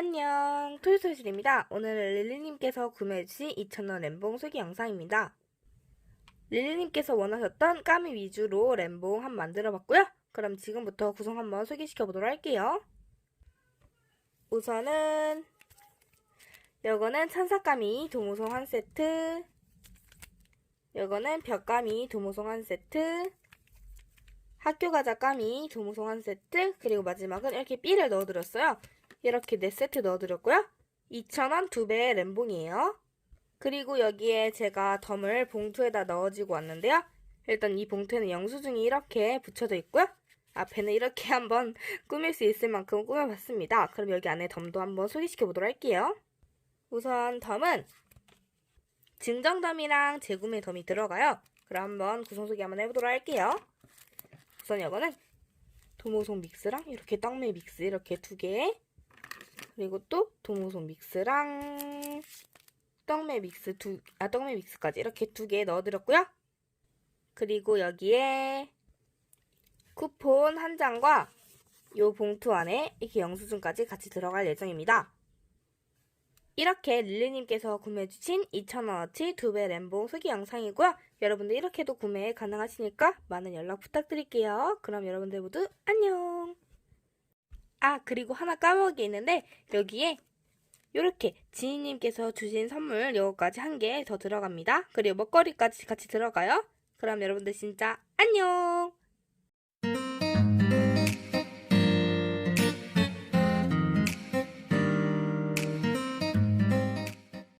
안녕 토요토요실입니다. 오늘은 릴리님께서 구매해주신 2,000원 램봉 소개 영상입니다. 릴리님께서 원하셨던 까미 위주로 램봉 한번 만들어봤고요. 그럼 지금부터 구성 한번 소개시켜보도록 할게요. 우선은 요거는 천사까미 도무송 한 세트 요거는 벽까미 도무송 한 세트 학교가자 까미 도무송 한 세트 그리고 마지막은 이렇게 삐를 넣어드렸어요. 이렇게 4세트 넣어드렸고요. 2,000원 2배의 램봉이에요. 그리고 여기에 제가 덤을 봉투에다 넣어지고 왔는데요. 일단 이 봉투에는 영수증이 이렇게 붙여져 있고요. 앞에는 이렇게 한번 꾸밀 수 있을 만큼 꾸며봤습니다. 그럼 여기 안에 덤도 한번 소개시켜 보도록 할게요. 우선 덤은 증정덤이랑 재구매 덤이 들어가요. 그럼 한번 구성 소개 한번 해보도록 할게요. 우선 이거는 도모송 믹스랑 이렇게 떡메 믹스 이렇게 두 개. 그리고 또 도모송 믹스랑 떡메 믹스 두, 아, 떡메 믹스까지 이렇게 두 개 넣어드렸고요. 그리고 여기에 쿠폰 한 장과 요 봉투 안에 이렇게 영수증까지 같이 들어갈 예정입니다. 이렇게 릴리님께서 구매해주신 2,000원어치 두 배 램봉 소개 영상이고요. 여러분들 이렇게도 구매 가능하시니까 많은 연락 부탁드릴게요. 그럼 여러분들 모두 안녕! 아, 그리고 하나 까먹은 게 있는데, 여기에 이렇게 지니님께서 주신 선물 요거까지 한 개 더 들어갑니다. 그리고 먹거리까지 같이 들어가요. 그럼 여러분들 진짜 안녕!